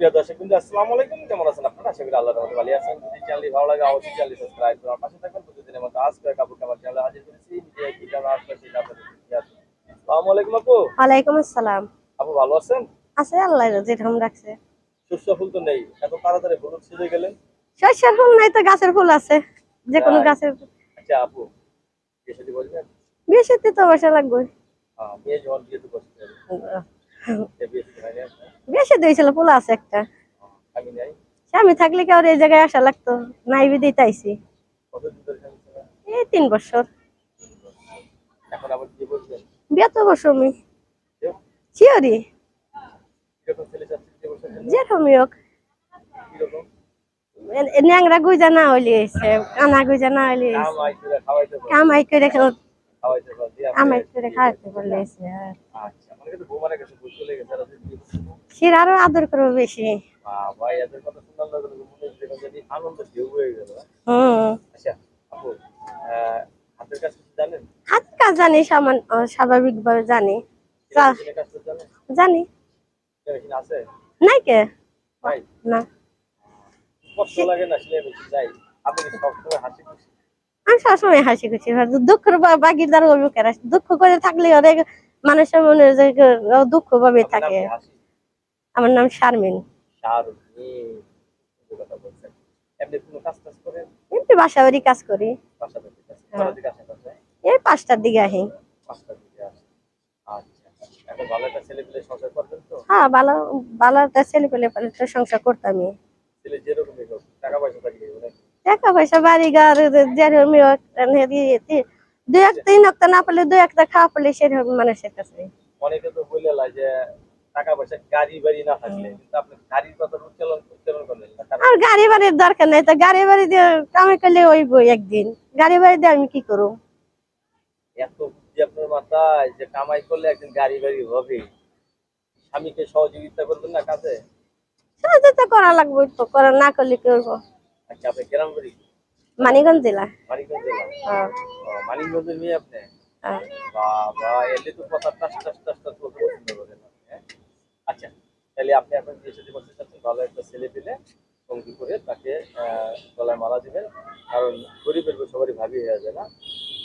সুপ্রিয় দর্শক বিন্দু আসসালামু আলাইকুম। কেমন আছেন আপনারা? আশা করি আল্লাহর রহমতে ভালো আছেন। যদি চ্যানেলটি ভালো লাগে অবশ্যই চ্যানেলটি সাবস্ক্রাইব করুন পাশে থাকবেন প্রতিদিনের মতো আজকে কাপড় কামার চ্যানেলে হাজির করেছি যে কি জানা আসবে সেটা আপনাদের। আসসালামু আলাইকুম আপু। ওয়ালাইকুম আসসালাম। আপু ভালো আছেন? আছে আল্লাহ যেরকম রাখছে। শস্য ফুল তো নেই। এত তাড়াতাড়ি হলুদ ছিঁড়ে গেলেন শস্যের ফুল নাই তো গাছের ফুল আছে। যে কোনো গাছের আচ্ছা আপু বিয়ে শাদী বলবেন বেশিতে তো বসা লাগবে। হ্যাঁ মেয়ে যখন বিয়ে তো বসতে হবে। বেশি দিয়েছিল ফুল আছে একটা। আমি স্বামী থাকলে কি আর এই জায়গায় আসা লাগতো? নাই স্বামী ছিলেন? এই তিন বছর। বিয়ে তো ছেলে বিয়ে বসার জন্য? যেরকমই হোক ন্যাংরা গুইজা না হইলে কানা গুইজা না হইলে কামাই করে করে খাওয়াতে পারলে আচ্ছা আর। সির আদর করব বেশি। হয়ে আচ্ছা কাজ হাত কাজ জানি সামান স্বাভাবিক ভাবে জানি। জানি। নাই? কে না। কষ্ট লাগে না যাই আপনি সবসময় হাসি খুশি। আমি সবসময় হাসি খুশি দুঃখের বাগিদার অভিমুখের দুঃখ করে থাকলে অনেক মানুষের মনে হয় দুঃখ ভাবে থাকে। আমার নাম শারমিন। এমনি বাসা বাড়ি কাজ করি। হ্যাঁ। এই পাঁচটার দিকে আচ্ছা হ্যাঁ ভালো ভালো একটা ছেলে পেলে সংসার হোক টাকা পয়সা টাকা পয়সা বাড়ি ঘর যেরকম দুই এক তিন একটা না পেলে দুই একটা খাওয়া পেলে সেরকম মানুষের কাছে। অনেকে তো বলে যে টাকা পয়সা গাড়ি বাড়ি না থাকলে কিন্তু আপনি গাড়ির কথা উচ্চারণ উচ্চারণ করলেন আর গাড়ি বাড়ির দরকার নাই তো গাড়ি বাড়ি দিয়ে কামাই করলে একদিন। গাড়ি বাড়ি দিয়ে আমি কি করব? এত বুদ্ধি আপনার মাথায় যে কামাই করলে একদিন গাড়ি বাড়ি হবে? স্বামীকে সহযোগিতা করবেন না কাজে? সহযোগিতা করা লাগবে তো করা না করলে কি করব? আচ্ছা আপনি গ্রাম বাড়ি? মানিগঞ্জ জেলা। মানিকগঞ্জ জেলা? হ্যাঁ, মানিকগঞ্জের মেয়ে আপনি। বাবা এলে তো কথা টাস টাস টাস টাস বলতে পছন্দ করেন? আচ্ছা তাহলে আপনি এখন বিয়ে সাথে করতে চাচ্ছেন ভালো একটা ছেলে পেলে সঙ্গী করে তাকে আহ, গলায় মালা দিবেন। কারণ গরিবের সবারই ভাবি হয়ে যায় না।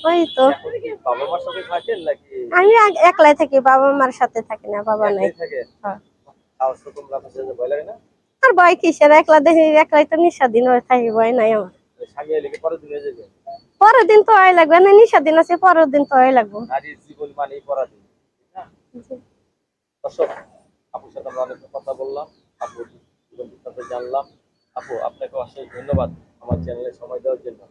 ওই তো। এখন কি বাবা মার সাথে থাকেন নাকি? আমি একলাই থাকি বাবা মার সাথে থাকি না বাবা নাই। থাকে? হ্যাঁ। লাগে না। আর ভয় কিসের একলা দেখি একলাই তো নিঃস্বাধীন হয়ে থাকি ভয় নাই আমার। পরের দিন পরের দিন তো আয় লাগবে না নিঃস্বাধীন আছে পরের দিন তো আয় লাগবে। দর্শক আপুর সাথে আমরা অনেক কথা বললাম আপুর জীবন জানলাম। আপু আপনাকে অশেষ ধন্যবাদ আমার চ্যানেলে সময় দেওয়ার জন্য।